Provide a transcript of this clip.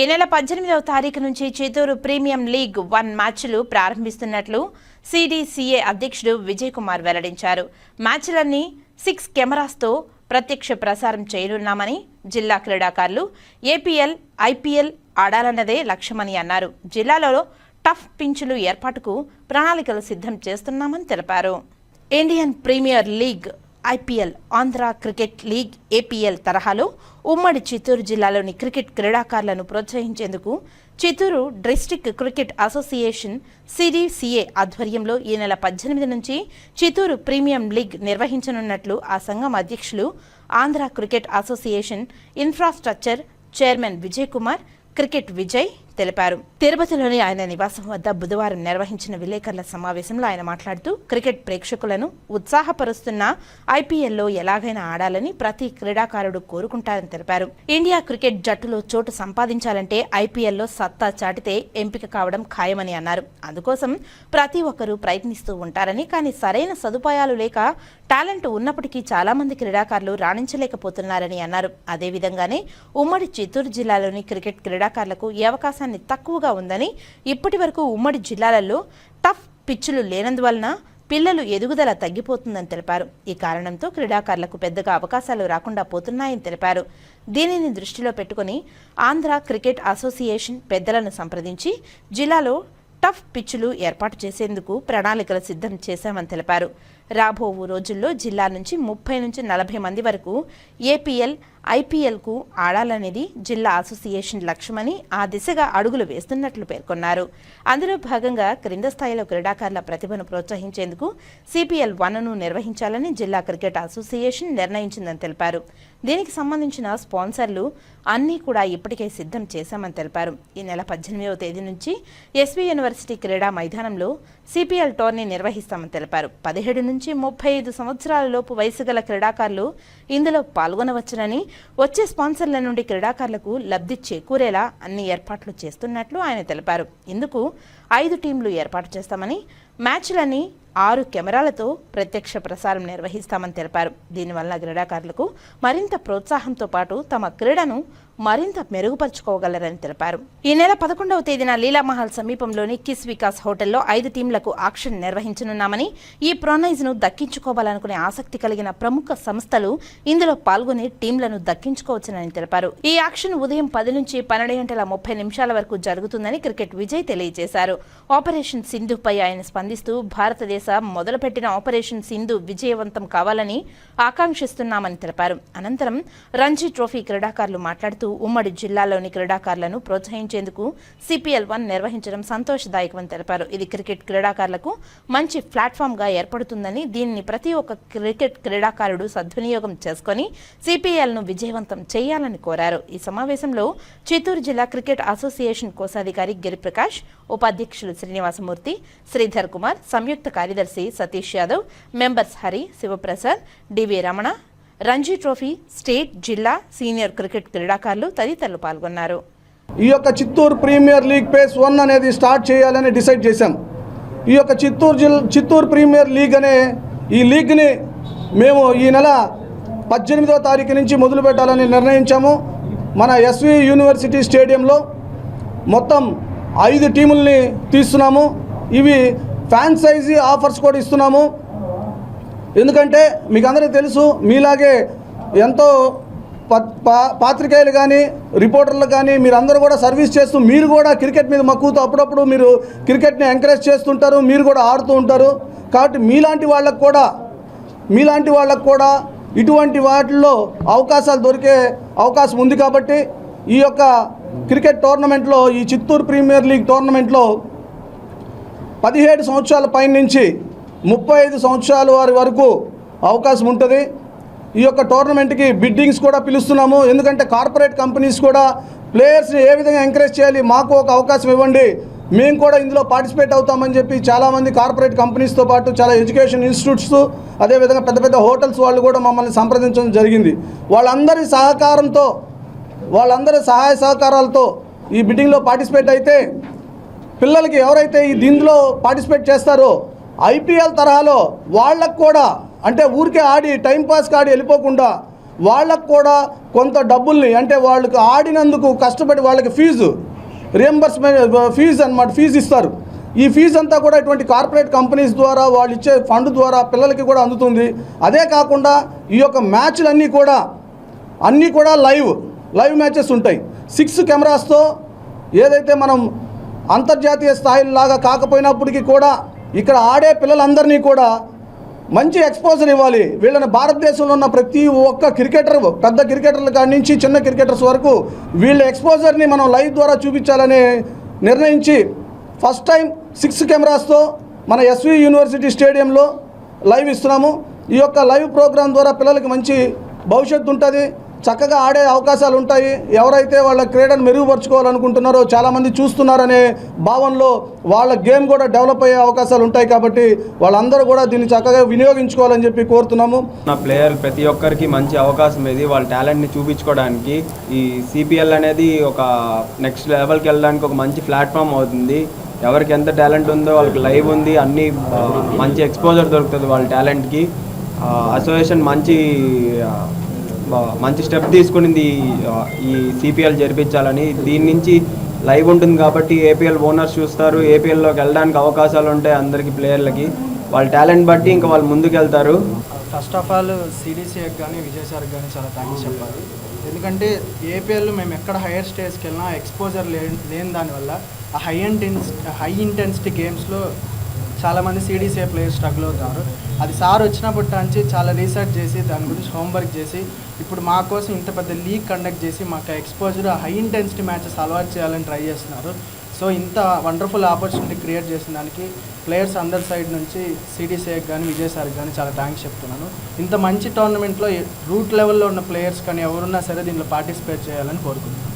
ఈ నెల పద్దెనిమిదవ తారీఖు నుంచి చిత్తూరు ప్రీమియం లీగ్ వన్ మ్యాచ్లు ప్రారంభిస్తున్నట్లు సిడిసిఏ అధ్యక్షుడు విజయ్ కుమార్ వెల్లడించారు. మ్యాచ్లన్నీ సిక్స్ కెమెరాస్తో ప్రత్యక్ష ప్రసారం చేయనున్నామని జిల్లా క్రీడాకారులు ఏపీఎల్ ఐపీఎల్ ఆడాలన్నదే లక్ష్యమని అన్నారు. జిల్లాలో టఫ్ పించులు ఏర్పాటుకు ప్రణాళికలు సిద్ధం చేస్తున్నామని తెలిపారు. Indian premier league IPL Andhra cricket league APL తరహాలో ఉమ్మడి చిత్తూరు జిల్లాలోని క్రికెట్ క్రీడాకారులను ప్రోత్సహించేందుకు Chittoor district cricket association CDCA ఆధ్వర్యంలో ఈ నెల పద్దెనిమిది నుంచి చిత్తూరు ప్రీమియం లీగ్ నిర్వహించనున్నట్లు ఆ సంఘం అధ్యక్షులు Andhra cricket association infrastructure chairman Vijay Kumar cricket Vijay తెలిపారు. తిరుపతిలోని ఆయన నివాసం వద్ద బుధవారం నిర్వహించిన విలేకరుల సమావేశంలో ఆయన మాట్లాడుతూ క్రికెట్ ప్రేక్షకులను ఉత్సాహపరుస్తున్న ఐపీఎల్లో ఎలాగైనా ఆడాలని ప్రతి క్రీడాకారుడు కోరుకుంటారని తెలిపారు. ఇండియా క్రికెట్ జట్టులో చోటు సంపాదించాలంటే ఐపీఎల్లో సత్తా చాటితే ఎంపిక కావడం ఖాయమని అన్నారు. అందుకోసం ప్రతి ఒక్కరూ ప్రయత్నిస్తూ ఉంటారని కానీ సరైన సదుపాయాలు లేక టాలెంట్ ఉన్నప్పటికీ చాలా మంది క్రీడాకారులు రాణించలేకపోతున్నారని అన్నారు. అదేవిధంగానే ఉమ్మడి చిత్తూరు జిల్లాలోని క్రికెట్ క్రీడాకారులకు ఈ అవకాశాన్ని తక్కువగా ఉందని ఇప్పటి వరకు ఉమ్మడి జిల్లాలలో టఫ్ పిచ్చులు లేనందువలన పిల్లలు ఎదుగుదల తగ్గిపోతుందని తెలిపారు. ఈ కారణంతో క్రీడాకారులకు పెద్దగా అవకాశాలు రాకుండా పోతున్నాయని తెలిపారు. దీనిని దృష్టిలో పెట్టుకుని ఆంధ్ర క్రికెట్ అసోసియేషన్ పెద్దలను సంప్రదించి జిల్లాలో టఫ్ పిచ్చులు ఏర్పాటు చేసేందుకు ప్రణాళికలు సిద్ధం చేశామని తెలిపారు. రాబోవు రోజుల్లో జిల్లా నుంచి ముప్పై నుంచి నలభై మంది వరకు ఏపీఎల్ ఐపీఎల్కు ఆడాలనేది జిల్లా అసోసియేషన్ లక్ష్యమని ఆ దిశగా అడుగులు వేస్తున్నట్లు పేర్కొన్నారు. అందులో భాగంగా క్రింద స్థాయిలో క్రీడాకారుల ప్రతిభను ప్రోత్సహించేందుకు సిపిఎల్ వన్ను నిర్వహించాలని జిల్లా క్రికెట్ అసోసియేషన్ నిర్ణయించిందని తెలిపారు. దీనికి సంబంధించిన స్పాన్సర్లు అన్నీ కూడా ఇప్పటికే సిద్ధం చేశామని తెలిపారు. ఈ నెల పద్దెనిమిదవ తేదీ నుంచి ఎస్వి యూనివర్సిటీ క్రీడా మైదానంలో సిపిఎల్ టోర్నీ నిర్వహిస్తామని తెలిపారు. పదిహేడు నుంచి ముప్పై ఐదు సంవత్సరాల లోపు వయసు గల క్రీడాకారులు ఇందులో పాల్గొనవచ్చునని వచ్చే స్పాన్సర్ల నుండి క్రీడాకారులకు లబ్ధి చేకూరేలా అన్ని ఏర్పాట్లు చేస్తున్నట్లు ఆయన తెలిపారు. ఇందుకు ఐదు టీంలు ఏర్పాటు చేస్తామని మ్యాచ్లని ఆరు కెమెరాలతో ప్రత్యక్ష ప్రసారం నిర్వహిస్తామని తెలిపారు. దీనివల్ల క్రీడాకారులకు మరింత ప్రోత్సాహంతో పాటు తమ క్రీడను మరింత మెరుగుపరుచుకోగలరని తెలిపారు. ఈ నెల పదకొండవ తేదీన లీలామహల్ సమీపంలోని కిస్ వికాస్ హోటల్లో ఐదు టీంలకు ఆక్షన్ నిర్వహించనున్నామని ఈ ప్రొనైజ్ను దక్కించుకోవాలనుకునే ఆసక్తి కలిగిన ప్రముఖ సంస్థలు ఇందులో పాల్గొని టీంలను దక్కించుకోవచ్చునని తెలిపారు. ఈ ఆక్షన్ ఉదయం పది నుంచి పన్నెండు గంటల ముప్పై నిమిషాల వరకు జరుగుతుందని క్రికెట్ విజయ్ తెలియజేశారు. ఆపరేషన్ సింధుపై ఆయన స్పందిస్తూ భారతదేశ మొదలుపెట్టిన ఆపరేషన్ సింధు విజయవంతం కావాలని ఆకాంక్షిస్తున్నామని తెలిపారు. అనంతరం రంజీ ట్రోఫీ క్రీడాకారులు మాట్లాడుతూ ఉమ్మడి జిల్లాలోని క్రీడాకారులను ప్రోత్సహించేందుకు సిపిఎల్ వన్ నిర్వహించడం సంతోషదాయకమని తెలిపారు. ఇది క్రికెట్ క్రీడాకారులకు మంచి ప్లాట్ఫామ్గా ఏర్పడుతుందని దీనిని ప్రతి ఒక్క క్రికెట్ క్రీడాకారుడు సద్వినియోగం చేసుకుని సిపిఎల్ను విజయవంతం చేయాలని కోరారు. ఈ సమావేశంలో చిత్తూరు జిల్లా క్రికెట్ అసోసియేషన్ కోశాధికారి గిరిప్రకాష్ ఉపాధ్యక్షులు శ్రీనివాసమూర్తి శ్రీధర్ కుమార్ సంయుక్త కార్యదర్శి Satish Yadav members Hari Sivaprasad DV Ramana Ranji trophy state జిల్లా సీనియర్ క్రికెట్ క్రీడాకారులు తదితరులు పాల్గొన్నారు. ఈ యొక్క Chittoor premier league phase one అనేది స్టార్ట్ చేయాలని డిసైడ్ చేశాం. ఈ యొక్క చిత్తూరు జిల్ చిత్తూరు ప్రీమియర్ లీగ్ అనే ఈ లీగ్ని మేము ఈ నెల పద్దెనిమిదవ తారీఖు నుంచి మొదలు పెట్టాలని నిర్ణయించాము. మన ఎస్వి యూనివర్సిటీ స్టేడియంలో మొత్తం ఐదు టీముల్ని తీస్తున్నాము. ఇవి ఫ్యాన్సైజీ ఆఫర్స్ కూడా ఇస్తున్నాము. ఎందుకంటే మీకు అందరికీ తెలుసు మీలాగే ఎంతో ప- పాత్రికేయులు కానీ రిపోర్టర్లు కానీ మీరు అందరూ కూడా సర్వీస్ చేస్తూ మీరు కూడా క్రికెట్ మీద మక్కువతో అప్పుడప్పుడు మీరు క్రికెట్ని ఎంకరేజ్ చేస్తుంటారు మీరు కూడా ఆడుతూ ఉంటారు. కాబట్టి మీలాంటి వాళ్ళకు కూడా మీలాంటి వాళ్ళకు కూడా ఇటువంటి వాటిల్లో అవకాశాలు దొరికే అవకాశం ఉంది కాబట్టి ఈ యొక్క క్రికెట్ టోర్నమెంట్లో ఈ చిత్తూరు ప్రీమియర్ లీగ్ టోర్నమెంట్లో పదిహేడు సంవత్సరాల పైన నుంచి ముప్పై ఐదు సంవత్సరాల వారి వరకు అవకాశం ఉంటుంది. ఈ యొక్క టోర్నమెంట్కి బిడ్డింగ్స్ కూడా పిలుస్తున్నాము. ఎందుకంటే కార్పొరేట్ కంపెనీస్ కూడా ప్లేయర్స్ని ఏ విధంగా ఎంకరేజ్ చేయాలి మాకు ఒక అవకాశం ఇవ్వండి మేము కూడా ఇందులో పార్టిసిపేట్ అవుతామని చెప్పి చాలామంది కార్పొరేట్ కంపెనీస్తో పాటు చాలా ఎడ్యుకేషన్ ఇన్స్టిట్యూట్స్ అదేవిధంగా పెద్ద పెద్ద హోటల్స్ వాళ్ళు కూడా మమ్మల్ని సంప్రదించడం జరిగింది. వాళ్ళందరి సహకారంతో వాళ్ళందరి సహాయ సహకారాలతో ఈ బిడ్డింగ్లో పార్టిసిపేట్ అయితే పిల్లలకి ఎవరైతే ఈ దీంట్లో పార్టిసిపేట్ చేస్తారో ఐపీఎల్ తరహాలో వాళ్ళకు కూడా అంటే ఊరికే ఆడి టైంపాస్కి ఆడి వెళ్ళిపోకుండా వాళ్ళకు కూడా కొంత డబ్బుల్ని అంటే వాళ్ళకు ఆడినందుకు కష్టపడి వాళ్ళకి ఫీజు రియంబర్స్మెంట్ ఫీజు అన్నమాట ఫీజు ఇస్తారు. ఈ ఫీజు అంతా కూడా ఇటువంటి కార్పొరేట్ కంపెనీస్ ద్వారా వాళ్ళు ఇచ్చే ఫండ్ ద్వారా పిల్లలకి కూడా అందుతుంది. అదే కాకుండా ఈ యొక్క మ్యాచ్లన్నీ కూడా అన్నీ కూడా లైవ్. లైవ్ మ్యాచెస్ ఉంటాయి. సిక్స్ కెమెరాస్తో ఏదైతే మనం అంతర్జాతీయ స్థాయిలాగా కాకపోయినప్పటికీ కూడా ఇక్కడ ఆడే పిల్లలందరినీ కూడా మంచి ఎక్స్పోజర్ ఇవ్వాలి. వీళ్ళని భారతదేశంలో ఉన్న ప్రతి ఒక్క క్రికెటర్ పెద్ద క్రికెటర్ల కాడి నుంచి చిన్న క్రికెటర్స్ వరకు వీళ్ళ ఎక్స్పోజర్ని మనం లైవ్ ద్వారా చూపించాలని నిర్ణయించి ఫస్ట్ టైం సిక్స్ కెమెరాస్తో మన ఎస్వి యూనివర్సిటీ స్టేడియంలో లైవ్ ఇస్తున్నాము. ఈ యొక్క లైవ్ ప్రోగ్రాం ద్వారా పిల్లలకి మంచి భవిష్యత్తు ఉంటుంది. చక్కగా ఆడే అవకాశాలు ఉంటాయి. ఎవరైతే వాళ్ళ క్రీడను మెరుగుపరుచుకోవాలనుకుంటున్నారో చాలామంది చూస్తున్నారనే భావనలో వాళ్ళ గేమ్ కూడా డెవలప్ అయ్యే అవకాశాలు ఉంటాయి కాబట్టి వాళ్ళందరూ కూడా దీన్ని చక్కగా వినియోగించుకోవాలని చెప్పి కోరుతున్నాము. నా ప్లేయర్ ప్రతి ఒక్కరికి మంచి అవకాశం ఇది. వాళ్ళ టాలెంట్ని చూపించుకోవడానికి ఈ సిపిఎల్ అనేది ఒక నెక్స్ట్ లెవెల్కి వెళ్ళడానికి ఒక మంచి ప్లాట్ఫామ్ అవుతుంది. ఎవరికి ఎంత టాలెంట్ ఉందో వాళ్ళకి లైవ్ ఉంది అన్ని మంచి ఎక్స్పోజర్ దొరుకుతుంది వాళ్ళ టాలెంట్కి. అసోసియేషన్ మంచి మంచి స్టెప్ తీసుకునింది ఈ సిపిఎల్ జరిపించాలని. దీని నుంచి లైవ్ ఉంటుంది కాబట్టి ఏపీఎల్ ఓనర్స్ చూస్తారు. ఏపీఎల్లోకి వెళ్ళడానికి అవకాశాలు ఉంటాయి అందరికి ప్లేయర్లకి. వాళ్ళ టాలెంట్ బట్టి ఇంకా వాళ్ళు ముందుకు వెళ్తారు ఫస్ట్ ఆఫ్ ఆల్ సిడిసిఎకి కానీ విజయసార్కి కానీ చాలా థ్యాంక్స్ చెప్పాలి. ఎందుకంటే ఏపీఎల్ మేము ఎక్కడ హైయర్ స్టేజ్కి వెళ్ళినా ఎక్స్పోజర్ లే లేని దానివల్ల ఆ హై ఇంటెన్స్ హై ఇంటెన్సిటీ గేమ్స్లో చాలామంది సిడీసీఏ ప్లేయర్స్ స్ట్రగుల్ అవుతారు అది సార్ వచ్చినప్పటి నుంచి చాలా రీసెర్చ్ చేసి దాని గురించి హోంవర్క్ చేసి ఇప్పుడు మా కోసం ఇంత పెద్ద లీగ్ కండక్ట్ చేసి మాకు ఎక్స్పోజర్ హై ఇంటెన్సిటీ మ్యాచెస్ అలవాటు చేయాలని ట్రై చేస్తున్నారు. సో ఇంత వండర్ఫుల్ ఆపర్చునిటీ క్రియేట్ చేసిన దానికి ప్లేయర్స్ అందరి సైడ్ నుంచి సిడీసీఏకి కానీ విజయసారికి కానీ చాలా థ్యాంక్స్ చెప్తున్నాను. ఇంత మంచి టోర్నమెంట్లో రూట్ లెవెల్లో ఉన్న ప్లేయర్స్ కానీ ఎవరున్నా సరే దీంట్లో పార్టిసిపేట్ చేయాలని కోరుకుంటున్నాను.